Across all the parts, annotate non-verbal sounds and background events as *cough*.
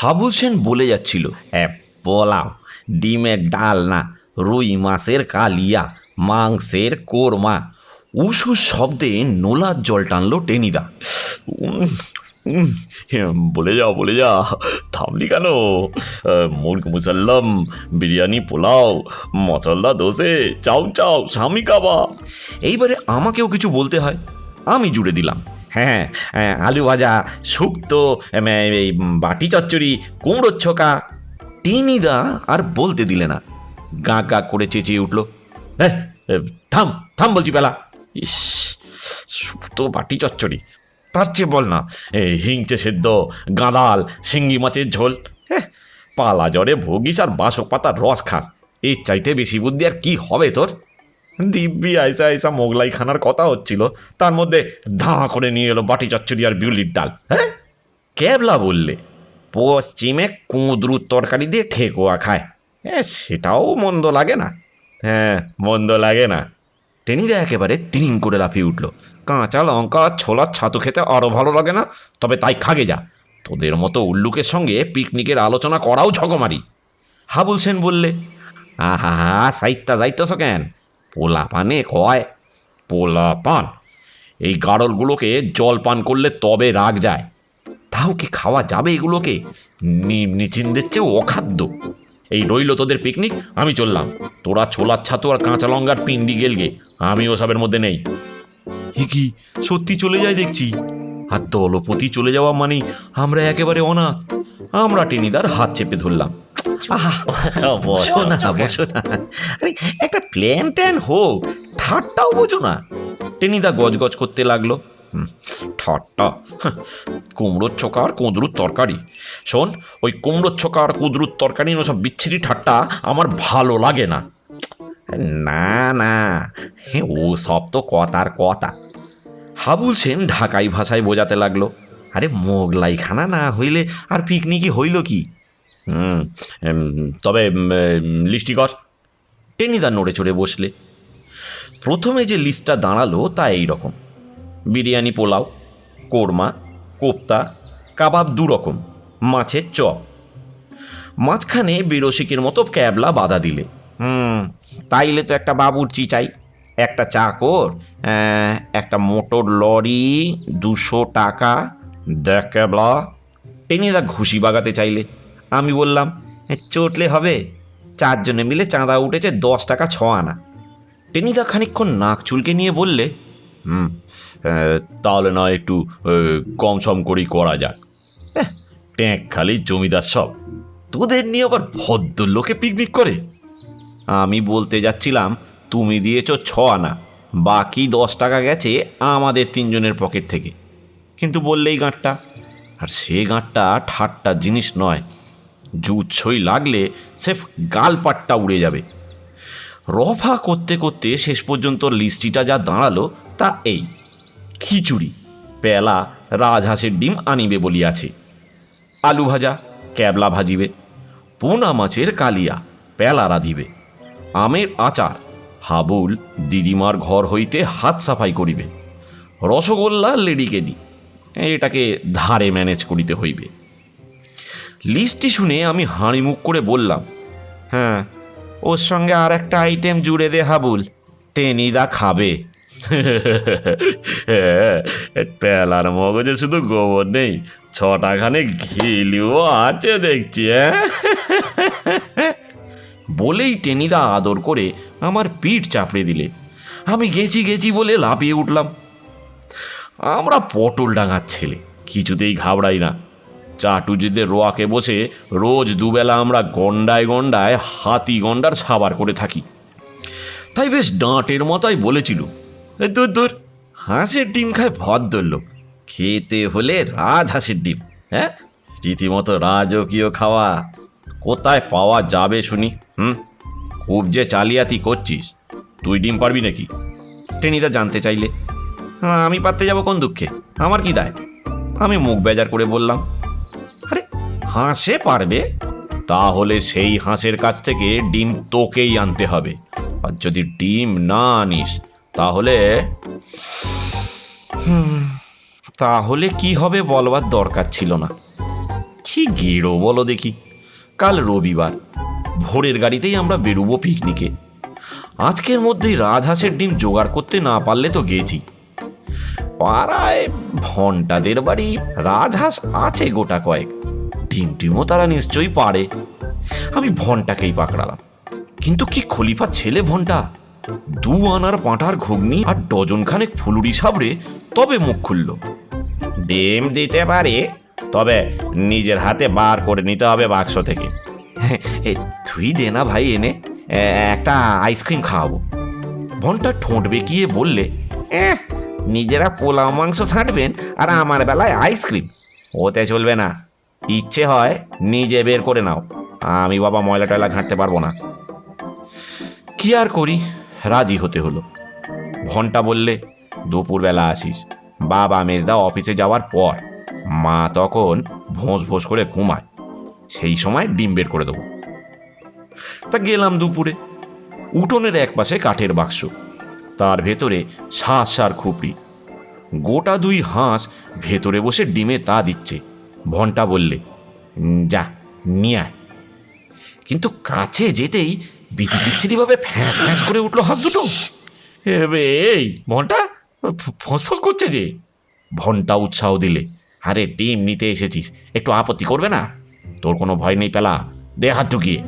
হাবুল সেন বলে যাচ্ছিল পোলাও, ডিমের ডাল না, রুই মাছের কালিয়া, মাংসের কোরমা। উসু শব্দে নোলার জল টানলো টেনিদা। বলে যা বলে যা থামলি কেন? মুরগ মুসাল্লাম, বিরিয়ানি, পোলাও, মশলা, দোসে চাউ চাউ স্বামী কাবা এইবারে আমাকেও কিছু বলতে হয়, আমি জুড়ে দিলাম। হ্যাঁ হ্যাঁ, আলু ভাজা শুক্তো এই বাটি চচ্চড়ি কুমড়োর ছোকা টেনিদা আর বলতে দিলে না। গা গা করে চেঁচিয়ে উঠল এ, থাম থাম বলছি পেলা। ইস শুক্তো বাটি চচ্চড়ি তার চেয়ে বল না হিংচে সেদ্ধ গাঁদাল শিঙ্গি মাছের ঝোল হ্যাঁ পালা জ্বরে ভুগিস আর বাসক পাতার রস খাস। এর চাইতে বেশি বুদ্ধি আর কি হবে তোর? দিব্যি আইসা আইসা মোগলাই খানার কথা হচ্ছিল, তার মধ্যে ধাঁ করে নিয়ে এলো বাটি চচ্চড়ি আর বিউলির ডাল হ্যাঁ? ক্যাবলা বললে, পশ্চিমে কুঁদরুর তরকারি দিয়ে ঠেকুয়া খায় হ্যাঁ সেটাও মন্দ লাগে না হ্যাঁ মন্দ লাগে না। টেনিদা একেবারে তিনিং করে লাফিয়ে উঠল, কাঁচা লঙ্কা আর ছোলার ছাতু খেতে আরও ভালো লাগে না, তবে তাই খাগে যা, তোদের মতো উল্লুকের সঙ্গে পিকনিকের আলোচনা করাও ঝগমারি। হাবুল সেন বললে, আহা হা সাইত্তা যাইতেছ কেন? পোলা পানে কয়, পোলা পান। এই গাড়লগুলোকে জল পান করলে তবে রাগ যায়। তাও কি খাওয়া যাবে এগুলোকে? নিম্নি চিনদের চেয়ে অখাদ্য। এই রইল তোদের পিকনিক আমি চললাম। তোরা ছোলার ছাতু আর কাঁচা লঙ্কার পিন্ডি গেলগে, আমি ওসবের মধ্যে নেই। কি? সত্যি চলে যায় দেখছি। আর দলপতি চলে যাওয়া মানে আমরা একেবারে অনাথ। আমরা টেনিদার হাত চেপে ধরলাম। আহা বসো না বসো না। আরে একটা প্ল্যান ট্যান হোক ঠাট্টাও বোঝো না। টেনিদা গজগজ করতে লাগল। ঠাট্টা। কুমড়োর ছোকা আর কুঁদরুর তরকারি। শোন ওই কুমড়োর ছোকা আর কুঁদরুর তরকারি ওসব বিচ্ছিরি ঠাট্টা আমার ভালো লাগে না। না না হে ও সব তো কথার কথা। হাবুল সেন ঢাকাই ভাষায় বোঝাতে লাগল। আরে মোগলাইখানা না হইলে আর পিকনিকই হইল কি? তবে উম, এম, লিস্টি কর টেনিদা নড়ে চড়ে বসলে। প্রথমে যে লিস্টটা দাঁড়াল তা এই রকম। বিরিয়ানি পোলাও কোরমা কোপ্তা কাবাব দু রকম মাছের চপ। মাঝখানে বেরসিকের মতো ক্যাবলা বাধা দিলে। হুম তাইলে তো একটা বাবুর্চি চাই। একটা চাকর একটা মোটর লরি দুশো টাকা দেখ ক্যাবলা। টেনিদা ঘুষি বাগাতে চাইলে। আমি বললাম "এ, চটলে হবে? চারজনে মিলে চাঁদা উঠেছে দশ টাকা ছ আনা। টেনিদা খানিকক্ষণ নাক চুলকে নিয়ে বললে হুম তাহলে না একটু কম সম করেই করা যাক। ট্যাঁক খালি জমিদার সব। তোদের নিয়ে আবার ভদ্রলোকে পিকনিক করে? আমি বলতে যাচ্ছিলাম তুমি দিয়েছ ছ আনা বাকি দশ টাকা গেছে আমাদের তিনজনের পকেট থেকে। কিন্তু বললেই গাঁটটা আর সে গাঁটটা ঠাট্টা জিনিস নয় জুৎসই লাগলে সেফ গালপাট্টা উড়ে যাবে। রফা করতে করতে শেষ পর্যন্ত লিস্টিটা যা দাঁড়াল তা এই, খিচুড়ি। পেলা রাজহাঁসের ডিম আনিবে বলিয়াছে। আলু ভাজা, ক্যাবলা ভাজিবে। পোনা মাছের কালিয়া পেলা রাঁধিবে। আমের আচার, হাবুল দিদিমার ঘর হইতে হাত সাফাই করিবে। রসগোল্লা লেডিকেডি এটাকে ধারে ম্যানেজ করিতে হইবে। লিস্টটি শুনে আমি হাঁড়ি মুখ করে বললাম হ্যাঁ ওর সঙ্গে আর একটা আইটেম জুড়ে দে হাবুল, টেনিদা খাবে। *laughs* পেলার মগজে শুধু গোবর নেই, ছটাখানে ঘিলিও আছে দেখছি হ্যাঁ? *laughs* বলেই টেনিদা আদর করে আমার পিঠ চাপড়ে দিলে। আমি গেছি গেছি বলে লাফিয়ে উঠলাম। আমরা পটল ডাঙার ছেলে, কিছুতেই ঘাবড়াই না। চাটুজিদের রোয়াকে বসে রোজ দুবেলা আমরা গন্ডায় গন্ডায় হাতি গন্ডার সাবার করে থাকি। তাই বেশ ডাঁটের মতাই বলেছিল, "এ, দূর দূর, হাঁসের ডিম খায় ভদ্রলোক, খেতে হলে রাজ হাঁসের ডিম হ্যাঁ? রীতিমতো রাজকীয় খাওয়া কোথায় পাওয়া যাবে শুনি, হুম? খুব যে চালিয়াতি করছিস, তুই ডিম পারবি নাকি? টেনিদা জানতে চাইলে, আমি পারতে যাব কোন দুঃখে? আমার কি দায়? আমি মুখ বেজার করে বললাম হাঁসে পারবে, তাহলে সেই হাঁসের কাছ থেকে ডিম তোকেই আনতে হবে। আর যদি ডিম না আনিস, তাহলে তাহলে কি হবে বলবার দরকার ছিল না। কি গেড়ো বলো দেখি, কাল রবিবার, ভোরের গাড়িতেই আমরা বেরোবো পিকনিকে আজকের মধ্যেই রাজহাঁসের ডিম জোগাড় করতে না পারলে তো গেছি। পাড়ায় ভন্টাদের বাড়ি রাজহাঁস আছে গোটা কয়েক। ডিম টিমও তারা নিশ্চয়ই পারে। আমি ভনটাকেই পাকড়ালাম। কিন্তু কি খলিফা ছেলে ভনটা? দু আনার পাঁঠার ঘুগনি আর ডজন খানেক ফুলুরি সাবড়ে তবে মুখ খুলল। ডিম দিতে পারে তবে নিজের হাতে বার করে নিতে হবে বাক্স থেকে। এ, তুই দে না ভাই এনে একটা আইসক্রিম খাওয়াবো। ভনটা ঠোঁট বেঁকিয়ে বললে "এহ, নিজেরা পোলাও মাংস ছাঁটবেন আর আমার বেলায় আইসক্রিম। ওতে চলবে না। ইচ্ছে হয় নিজে বের করে নাও। আমি বাবা ময়লা টয়লা ঘাঁটতে পারব না। কি আর করি? রাজি হতে হলো। ঘণ্টা বললে, দুপুরবেলা আসিস। বাবা মেজদা অফিসে যাওয়ার পর মা তখন ভোঁস ভোঁস করে ঘুমায়। সেই সময় ডিম বের করে দেবো। তা গেলাম দুপুরে। উঠোনের এক পাশে কাঠের বাক্স। তার ভেতরে শ্বাস আর খুপড়ি। গোটা দুই হাঁস ভেতরে বসে ডিমে তা দিচ্ছে। ভন্টা বললে, যা, নিয়ে আয়। কিন্তু কাছে যেতেই বিচ্ছিরিভাবে ফ্যাঁস ফ্যাঁস করে উঠল হাঁস দুটো। এই, ভন্টা ফসফস করছে যে? ভন্টা উৎসাহ দিলে, আরে, ডিম নিতে এসেছিস, একটু আপত্তি করবে না? তোর কোনো ভয় নেই পেলা, দে হাত ঢুকিয়ে।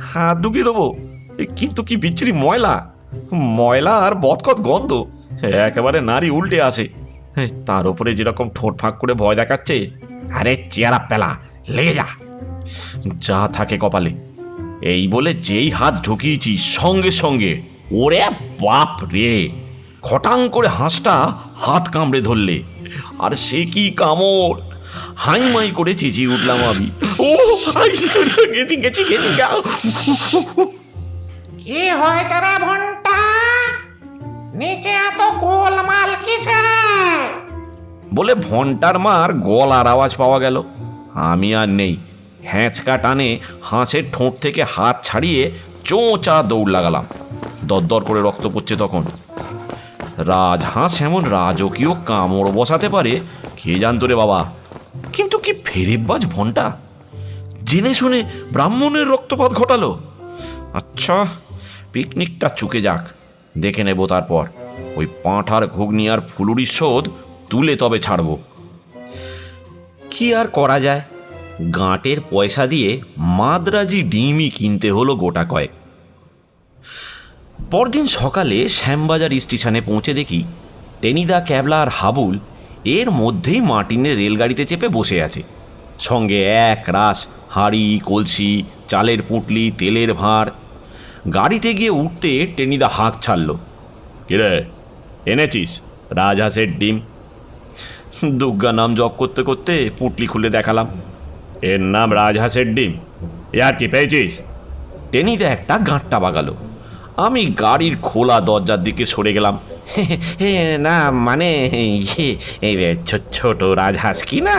হাত ঢুকিয়ে দেবো? কিন্তু কি বিচ্ছিরি ময়লা। ময়লা আর বদকত গন্ধ। একেবারে নারী উল্টে আসে। তার উপরে যেরকম ঠোঁট ফাঁক করে ভয় দেখাচ্ছে আরে চেয়ারা পেলা, লেগে যা। যা থাকে কপালে। এই বলে যেই হাত ঢুকিয়েছি, সঙ্গে সঙ্গে, ওরে বাপ রে, খটাং করে হাঁসটা হাত কামড়ে ধরলে। আর সে কি কামড়? হাই মাই করে চেঁচিয়ে উঠলাম আমি। ও গেছি গেছি গেছি। কি হয়েছে রে ভন্টা? নিচে এত গোলমাল কিসে বলে ভন্টার মার গলার আওয়াজ পাওয়া গেল। আমি আর নেই। হ্যাঁচকা টানে হাঁসের ঠোঁট থেকে হাত ছাড়িয়ে চোঁচা দৌড় লাগালাম। দরদর করে রক্ত পড়ছে তখন। রাজহাঁস এমন রাজকীয় কামড় বসাতে পারে, কে জানতো রে বাবা? কিন্তু কি ফেরেববাজ ভন্টা জেনে শুনে ব্রাহ্মণের রক্তপাত ঘটালো। আচ্ছা পিকনিকটা চুকে যাক। দেখে নেব তারপর। ওই পাঁঠার ঘুগনি আর ফুলুরির শোধ তুলে তবে ছাড়ব। কি আর করা যায়? গাঁটের পয়সা দিয়ে মাদ্রাজি ডিমই কিনতে হলো গোটা কয়েক। পরদিন সকালে শ্যামবাজার স্টেশনে পৌঁছে দেখি টেনিদা ক্যাবলা আর হাবুল এর মধ্যেই মার্টিনের রেলগাড়িতে চেপে বসে আছে। সঙ্গে এক রাস হাঁড়ি কলসি চালের পুঁটলি তেলের ভাঁড়। গাড়িতে গিয়ে উঠতে টেনিদা হাঁক ছাড়ল। কিরে এনেছিস রাজহাঁসের ডিম? দুর্গা নাম জপ করতে করতে পুঁটলি খুলে দেখালাম। এর নাম রাজহাঁসের ডিম এ আর কি পেয়েছিস? টেনিদা একটা গাঁটটা বাগালো। আমি গাড়ির খোলা দরজার দিকে সরে গেলাম। না মানে ইয়ে ছোট রাজহাঁস কি না?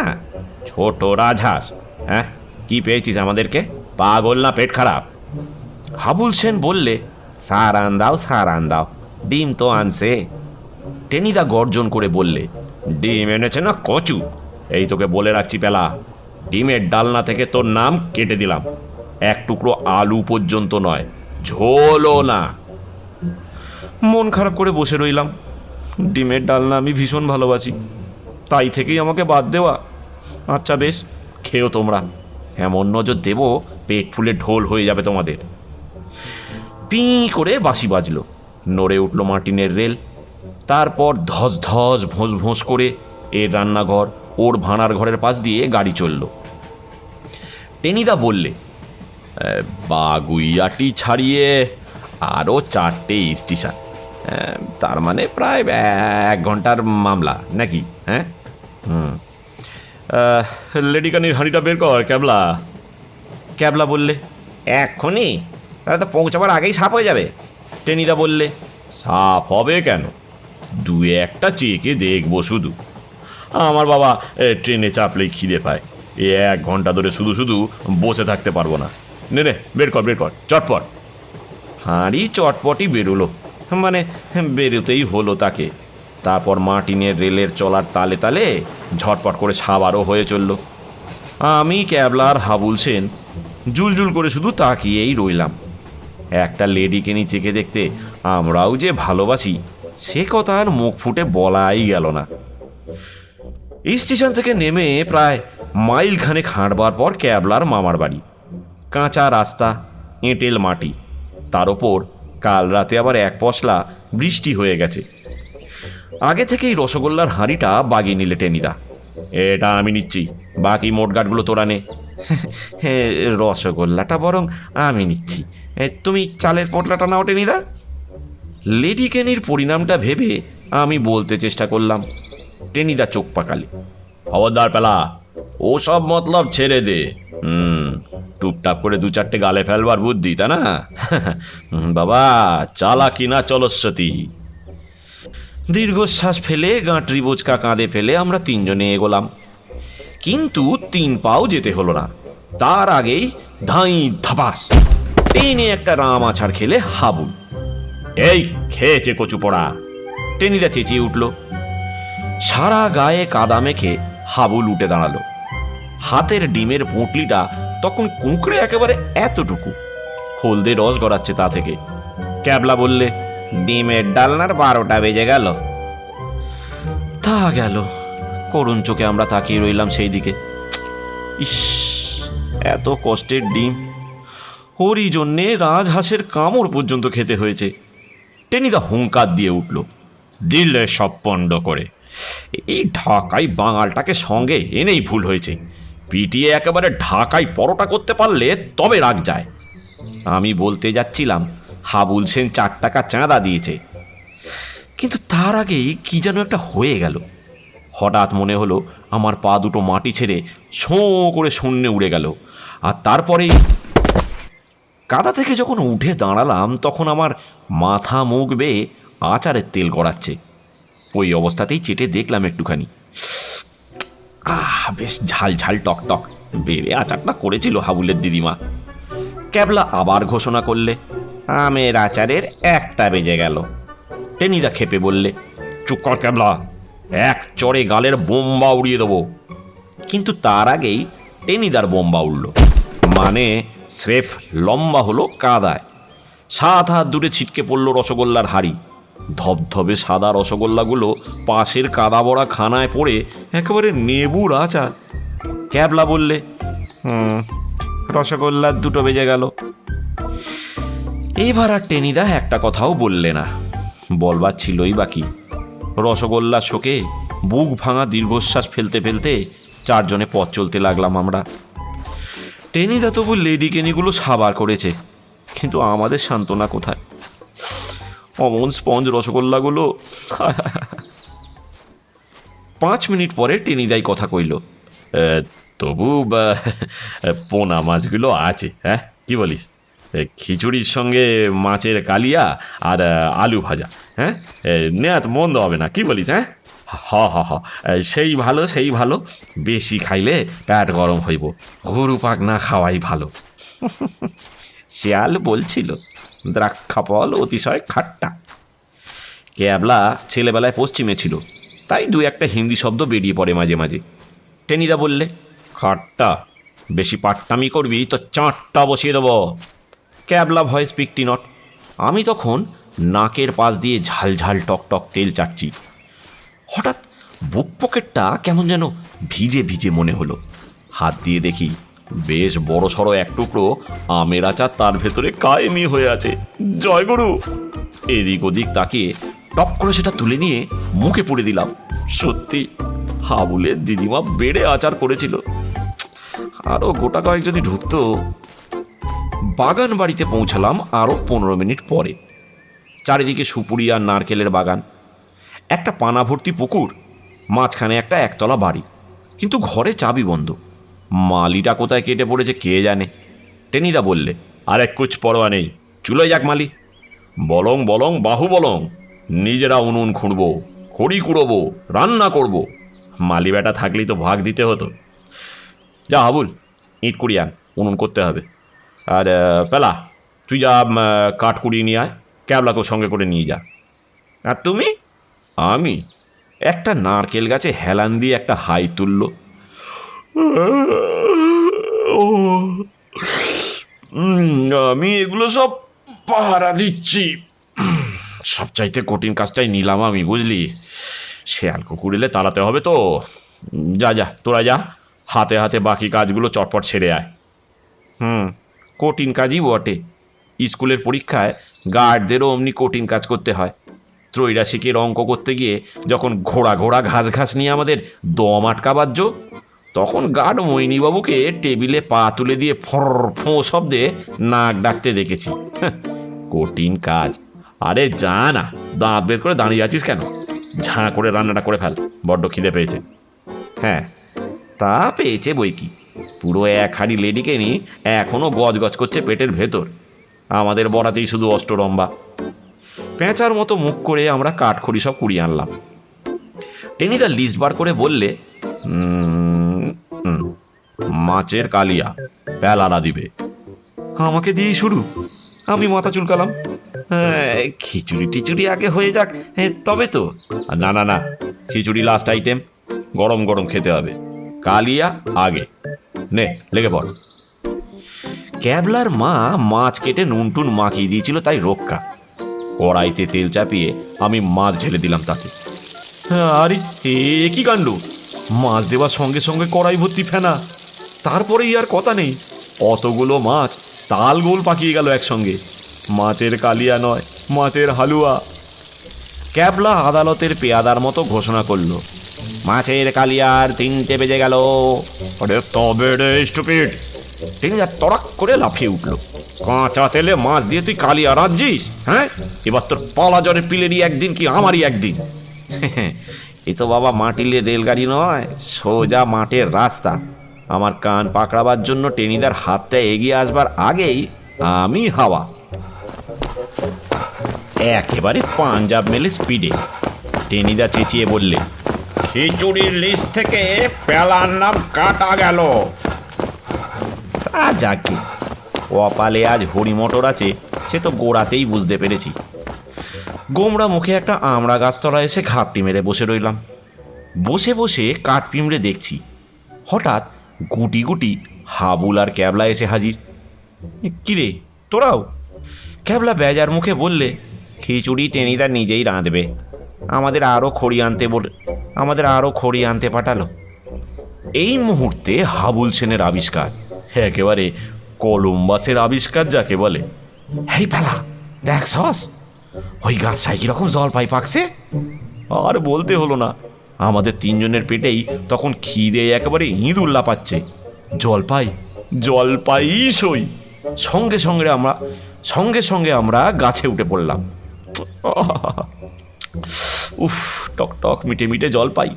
ছোট রাজহাঁস হ্যাঁ? কি পেয়েছিস আমাদেরকে? পাগল না পেট খারাপ? হাবুল সেন বললে সার আন দাও সার আন দাও, ডিম তো আনছে। টেনিদা গর্জন করে বললে ডিম এনেছে না কচু? এই তোকে বলে রাখছি পেলা। ডিমের ডালনা থেকে তোর নাম কেটে দিলাম। এক টুকরো আলু পর্যন্ত নয়, ঝোলও না। মন খারাপ করে বসে রইলাম। ডিমের ডালনা আমি ভীষণ ভালোবাসি। তাই থেকেই আমাকে বাদ দেওয়া। আচ্ছা বেশ, খেও তোমরা। এমন নজর দেবো, পেট ফুলে ঢোল হয়ে যাবে তোমাদের। পি করে বাঁশি বাজলো। নড়ে উঠল মার্টিনের রেল। তারপর ধস ধস ভোঁস ভোঁস করে এর রান্নাঘর ওর ভাড়ার ঘরের পাশ দিয়ে গাড়ি চলল। টেনিদা বললে "আহ, বাগুইয়াটি ছাড়িয়ে আরও চারটে স্টেশন। তার মানে প্রায় এক ঘণ্টার মামলা নাকি? হ্যাঁ হুম। লেডিকানির হাঁড়িটা বের কর ক্যাবলা। ক্যাবলা বললে এক্ষুনি? তাহলে তো পৌঁছাবার আগেই সাপ হয়ে যাবে। টেনিদা বললে সাফ হবে কেন? দু একটা চেকে দেখব শুধু। আমার বাবা ট্রেনে চাপলেই খিদে পায়। এ, এক ঘণ্টা ধরে শুধু শুধু বসে থাকতে পারব না। নে নে, বের কর বের কর, চটপট। হাঁড়ি চটপটই বেরোলো। মানে বেরোতেই হলো তাকে। তারপর মার্টিনের রেলের চলার তালে তালে ঝটপট করে সাবারও হয়ে চলল। আমি, ক্যাবলার হাবুল সেন জুলজুল করে শুধু তাকিয়েই রইলাম। একটা লেডিকে নিয়ে চেকে দেখতে আমরাও যে ভালোবাসি সে কথা আর মুখ ফুটে বলাই গেল না। স্টেশন থেকে নেমে প্রায় মাইল খানেক হাঁটবার পর ক্যাবলার মামার বাড়ি। কাঁচা রাস্তা, এঁটেল মাটি, তার ওপর কাল রাতে আবার এক পশলা বৃষ্টি হয়ে গেছে। আগে থেকেই রসগোল্লার হাঁড়িটা বাগিয়ে নিলে টেনিদা। এটা আমি নিচ্ছি, বাকি মোটগাটগুলো তোরা নে। *laughs* রসগোল্লাটা বরং আমি নিচ্ছি। তুমি চালের পটলাটা নাও টেনিদা। লেডি কেনির পরিণামটা ভেবে আমি বলতে চেষ্টা করলাম টেনিদা চোখ পাকালে। খবরদার পেলা ও সব মতলব ছেড়ে দে। হুম টুকটাক করে দু চারটে গালে ফেলবার বুদ্ধি তা না? বাবা চালা কিনা চলস্বতী দীর্ঘশ্বাস ফেলে গাঁটরি বোচকা কাঁধে ফেলে আমরা তিনজনে এগোলাম। কিন্তু তিন পাও যেতে হলো না। তার আগেই ধাই ধাপাস। টেনে একটা রাম আছাড় খেলে হাবুল। এই খেয়েছে কচু পড়া। টেনিদা চেঁচিয়ে উঠল। সারা গায়ে কাদা মেখে হাবুল উঠে দাঁড়াল। হাতের ডিমের পুঁটলিটা তখন কুঁকড়ে একেবারে এতটুকু। হলদে রস গড়াচ্ছে তা থেকে। ক্যাবলা বললে, ডিমের ডালনার বারোটা বেজে গেল। তা গেল। করুণ চোখে আমরা তাকিয়ে রইলাম সেই দিকে ইস, এত কষ্টের ডিম। ওরই জন্যে রাজহাঁসের কামড় পর্যন্ত খেতে হয়েছে। টেনিদা হুঙ্কার দিয়ে উঠল। দিলে সব পণ্ড করে। এই ঢাকাই বাঙালটাকে সঙ্গে এনেই ভুল হয়েছে। পিটিয়ে একেবারে ঢাকাই পরোটা করতে পারলে তবে রাগ যায়। আমি বলতে যাচ্ছিলাম, হাবুল সেন চার টাকা চাঁদা দিয়েছে। কিন্তু তার আগেই কি যেন একটা হয়ে গেল। হঠাৎ মনে হলো, আমার পা দুটো মাটি ছেড়ে শোঁ করে শূন্যে উড়ে গেল। আর তারপরেই কাদা থেকে যখন উঠে দাঁড়ালাম, তখন আমার মাথা মুখ বেয়ে আচারের তেল গড়াচ্ছে। ওই অবস্থাতেই চেটে দেখলাম একটুখানি। আহ, বেশ ঝাল ঝাল টক টক। বেড়ে আচারটা করেছিল হাবুলের দিদিমা। ক্যাবলা আবার ঘোষণা করলে, আমের আচারের একটা বেজে গেল। টেনিদা খেপে বললে, চুপ কর ক্যাবলা, এক চড়ে গালের বোম্বা উড়িয়ে দেবো। কিন্তু তার আগেই টেনিদার বোম্বা উড়ল। মানে স্রেফ লম্বা হলো কাদায়। সাত হাত দূরে ছিটকে পড়ল রসগোল্লার হাড়ি। ধবধবে সাদা রসগোল্লাগুলো পাশের কাদা বড়া খানায় পড়ে একেবারে নেবুর আচার। ক্যাবলা বললে, হুম, রসগোল্লার দুটো বেজে গেল। এবার আর টেনিদা একটা কথাও বললে না। বলবার ছিলই বাকি রসগোল্লা শোকে বুক ভাঙা দীর্ঘশ্বাস ফেলতে ফেলতে চারজনে পথ চলতে লাগলাম আমরা। টেনিদা তবু লেডি কেনিগুলো সাবার করেছে, কিন্তু আমাদের সান্ত্বনা কোথায়? অমন স্পঞ্জ রসগোল্লাগুলো। পাঁচ মিনিট পরে টেনিদাই কথা কইল তবু পোনা মাছগুলো আছে হ্যাঁ? কি বলিস? খিচুড়ির সঙ্গে মাছের কালিয়া আর, আলু ভাজা হ্যাঁ? নেয়াত মন্দ হবে না, কি বলিস হ্যাঁ? হ হ হ। সেই ভালো সেই ভালো। বেশি খাইলে পেট গরম হইব। গরু পাক না খাওয়াই ভালো। শিয়াল বলছিল দ্রাক্ষা ফল অতিশয় খাট্টা। ক্যাবলা ছেলেবেলায় পশ্চিমে ছিল। তাই দু একটা হিন্দি শব্দ বেরিয়ে পড়ে মাঝে মাঝে। টেনিদা বললে, খাট্টা, বেশি পাট্টামি করবি তো চাঁটটা বসিয়ে দেবো। ক্যাবলা ভয়েস পিকটি নট। আমি তখন নাকের পাশ দিয়ে ঝাল ঝাল টক টক তেল চাটছি। হঠাৎ বুক পকেটটা কেমন যেন ভিজে ভিজে মনে হলো। হাত দিয়ে দেখি বেশ বড় সড়ো এক টুকরো আমের আচার তার ভেতরে কায়েমি হয়ে আছে। জয় গুরু! এদিক ওদিক তাকিয়ে টপ করে সেটা তুলে নিয়ে মুখে পুড়ে দিলাম। সত্যি হাবুলের দিদিমা বেড়ে আচার করেছিল। আরও গোটা কয়েক যদি ঢুকতো বাগান বাড়িতে পৌঁছালাম আরও পনেরো মিনিট পরে। চারিদিকে সুপুরি আর নারকেলের বাগান। একটা পানা ভর্তি পুকুর, মাঝখানে একটা একতলা বাড়ি। কিন্তু ঘরে চাবি বন্ধ। মালিটা কোথায় কেটে পড়েছে কে জানে? টেনিদা বললে, আরে কুচ পরোয়া নেই চুলোয় যাক মালি। বলং বলং, বাহু বলং, নিজেরা উনুন খুঁড়বো, খড়ি কুড়োবো, রান্না করব। মালি বেটা থাকলেই তো ভাগ দিতে হতো। যা, হাবুল, ইট কুড়িয়ে আন, উনুন করতে হবে। আর পেলা, তুই যা কাঠ কুড়িয়ে নিয়ে আয়, ক্যাবলাকেও সঙ্গে করে নিয়ে যা। আর তুমি? আমি একটা নারকেল গাছে হেলান দিয়ে একটা হাই তুলল। আমি এগুলো সব পাহারা দিচ্ছি। সবচাইতে কঠিন কাজটাই নিলাম আমি, বুঝলি? শেয়াল কুকুর এলে তাড়াতে হবে তো। যা যা, তোরা যা। হাতে হাতে বাকি কাজগুলো চটপট ছেড়ে আয়। হুম, কঠিন কাজই বটে। স্কুলের পরীক্ষায় গার্ডদেরও অমনি কঠিন কাজ করতে হয়। ত্রৈরাশিকের অঙ্ক করতে গিয়ে যখন ঘোড়া ঘোড়া ঘাস ঘাস নিয়ে আমাদের দম আটকাবার জো তখন গার্ড মৈনীবাবুকে টেবিলে পা তুলে দিয়ে ফর ফোঁ শব্দে নাক ডাকতে দেখেছি। হ্যাঁ, কঠিন কাজ। আরে যা না দাঁত বের করে দাঁড়িয়ে আছিস কেন? ঝাঁ করে রান্নাটা করে ফেল বড্ড খিদে পেয়েছে। হ্যাঁ তা পেয়েছে বই কি? পুরো এক হাড়ি লেডিকে নি এখনও গজগজ করছে পেটের ভেতর। আমাদের বড়াতেই শুধু অষ্টরম্বা পেঁচার মতো মুখ করে আমরা কাঠখড়ি সব কুড়িয়ে আনলাম। টেনিদা লিস্ট বার করে বললে "উম, মাছের কালিয়া পেলারা দিবে। আমাকে দিয়েই শুরু। আমি মাথা চুলকালাম। হ্যাঁ, খিচুড়ি টিচুড়ি আগে হয়ে যাক। হ্যাঁ, তবে তো। না না না খিচুড়ি লাস্ট আইটেম গরম গরম খেতে হবে। কালিয়া আগে। নে লেগে পড়। ক্যাবলার মা মাছ কেটে নুন টুন মাখিয়ে দিয়েছিল তাই রক্ষা। কড়াইতে তেল চাপিয়ে আমি মাছ ঢেলে দিলাম তাতে। আরে এ কি কাণ্ড? মাছ দেওয়ার সঙ্গে সঙ্গে কড়াই ভর্তি ফেনা। তারপরেই আর কথা নেই। অতগুলো মাছ তাল গোল পাকিয়ে গেল একসঙ্গে। মাছের কালিয়া নয় মাছের হালুয়া। ক্যাবলা আদালতের পেয়াদার মতো ঘোষণা করল মাছের কালিয়ার তিনটে বেজে গেল। তবে রে স্টুপিড করে লাফিয়ে উঠল। কাঁচা তেলে মাছ দিয়ে তুই কালিয়া রাঁধছিস হ্যাঁ? এবার তোর পলা জরে পিলেরই একদিন কি আমারই একদিন। *laughs* এ তো বাবা মাটিলে রেলগাড়ি নয়, সোজা মাঠের রাস্তা। আমার কান পাকড়াবার জন্য টেনিদার হাতটা এগিয়ে আসবার আগেই আমি হাওয়া। একেবারে পাঞ্জাব মেলে স্পিডে। টেনিদা চেঁচিয়ে বললে, খিচুড়ির লিস্ট থেকে পেলার নাম কাটা গেল। তা যাকে কপালে আজ হরিমটর আছে, সে তো গোড়াতেই বুঝতে পেরেছি। গোমড়া মুখে একটা আমড়া গাছতলা এসে ঘাপটি মেরে বসে রইলাম। বসে বসে কাঠ পিমড়ে দেখছি, হঠাৎ গুটি গুটি হাবুল আর ক্যাবলা এসে হাজির। কিরে, তোরাও? ক্যাবলা বেজার মুখে বললে, খিচুড়ি টেনিদা নিজেই রাঁধবে। আমাদের আরও খড়ি আনতে বল, আমাদের আরও খড়ি আনতে পাঠালো। এই মুহূর্তে হাবুল সেনের আবিষ্কার, একেবারে কলম্বাসের আবিষ্কার যাকে বলে। হেই পেলা দেখ সস ওই গাছটায় কীরকম জলপাই পাকছে? আর বলতে হলো না, আমাদের তিনজনের পেটেই তখন খিদে একেবারে ইঁদুর লাপাচ্ছে জলপাই জলপাই সই। সঙ্গে সঙ্গে আমরা, সঙ্গে সঙ্গে আমরা গাছে উঠে পড়লাম। উফ, টক টক মিটে মিটে জল পাই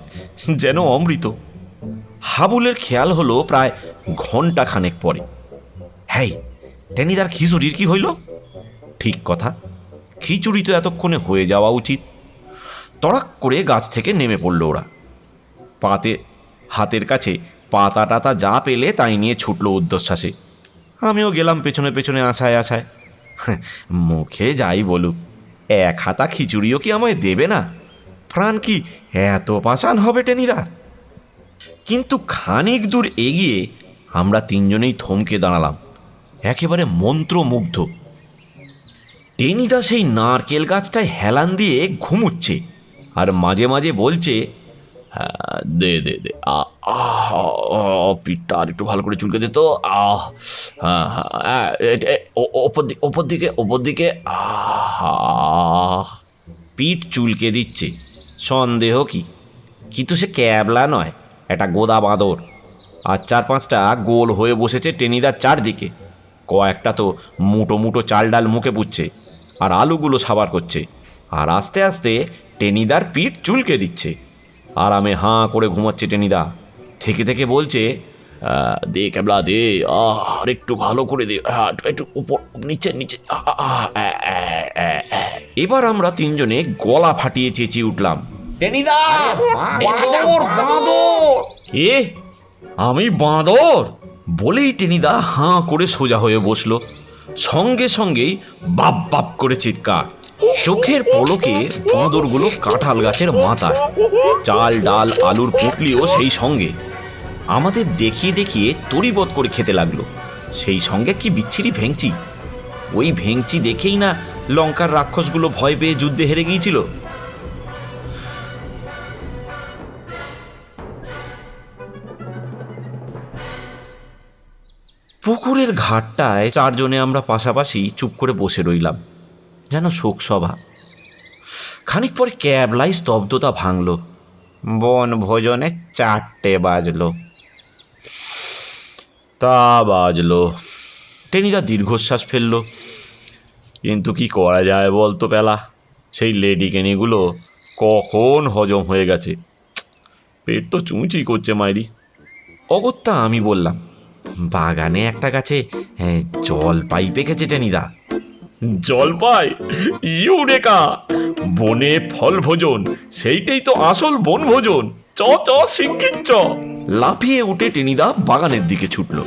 যেন অমৃত। হাবুলের খেয়াল হলো প্রায় ঘণ্টা খানেক পরে। হ্যাঁ টেনিদার খিচুড়ির কি হইল? ঠিক কথা, খিচুড়ি তো এতক্ষণে হয়ে যাওয়া উচিত। তড়াক করে গাছ থেকে নেমে পড়ল ওরা। পাতে, হাতের কাছে পাতা টাতা যা পেলে তাই নিয়ে ছুটল উদ্ধশ্বাসে আমিও গেলাম পেছনে পেছনে আশায় আশায়। মুখে যাই বলুক, এক হাতা খিচুড়িও কি আমায় দেবে না? প্রাণ কি এত পাষাণ হবে টেনিরা কিন্তু খানিক দূর এগিয়ে আমরা তিনজনেই থমকে দাঁড়ালাম। একেবারে মন্ত্রমুগ্ধ। টেনিদা সেই নারকেল গাছটায় হেলান দিয়ে ঘুমুচ্ছে আর মাঝে মাঝে বলছে "হ্যাঁ, দে দে দে আহ পিঠটা আর একটু ভালো করে চুলকে দে তো আহ হ্যাঁ হ্যাঁ ওপর দিকে ওপর দিকে ওপর দিকে আহ পিঠ চুলকে দিচ্ছে। সন্দেহ কি? কিন্তু সে ক্যাবলা নয় একটা গোদা বাঁদর। আর চার পাঁচটা গোল হয়ে বসেছে টেনিদার চারদিকে। কয়েকটা তো মুটো মুটো চাল ডাল মুখে পুচ্ছে আর আলুগুলো সাবার করছে। আর আস্তে আস্তে টেনিদার পিঠ চুলকে দিচ্ছে। আরামে হাঁ করে ঘুমাচ্ছে টেনিদা। থেকে থেকে বলছে দে ক্যাবলা দে। আহ আর একটু ভালো করে দে। একটু- উপর নিচে নিচে। এবার আমরা তিনজনে গলা ফাটিয়ে চেঁচিয়ে উঠলাম। টেনিদা! বাঁদর বাঁদর কে আমি বাঁদর! বলেই টেনিদা হাঁ করে সোজা হয়ে বসল। সঙ্গে সঙ্গেই বাপ বাপ করে চিৎকার। চোখের পলকে বাঁদরগুলো কাঁঠাল গাছের মাথায়। চাল, ডাল, আলুর পুটলিও সেই সঙ্গে। আমাদের দেখিয়ে দেখিয়ে তরিবধ করে খেতে লাগল। সেই সঙ্গে কি বিচ্ছিরি ভেংচি? ওই ভেংচি দেখেই না লঙ্কার রাক্ষসগুলো ভয় পেয়ে যুদ্ধে হেরে গিয়েছিল? পুকুরের ঘাটটায় চারজনে আমরা পাশাপাশি চুপ করে বসে রইলাম, যেন শোকসভা। খানিক পরে ক্যাবলাই স্তব্ধতা ভাঙল। বন ভোজনে চারটে বাজলো। তা বাজলো। টেনিদা দীর্ঘশ্বাস ফেলল। কিন্তু কি করা যায় বলতো পেলা? সেই লেডি কেনিগুলো কখন হজম হয়ে গেছে? পেট তো চুঁচি করছে মাইরি। অগত্যা আমি বললাম বাগানে একটা গাছে হ্যাঁ, জল পাইপে গেছে টেনিদা জলপাই? ইউরেকা! বনে ফল ভোজন সেইটাই তো আসল বন ভোজন চ চ শিক্ষিত চ। লাফিয়ে উঠে টেনিদা বাগানের দিকে ছুটলো।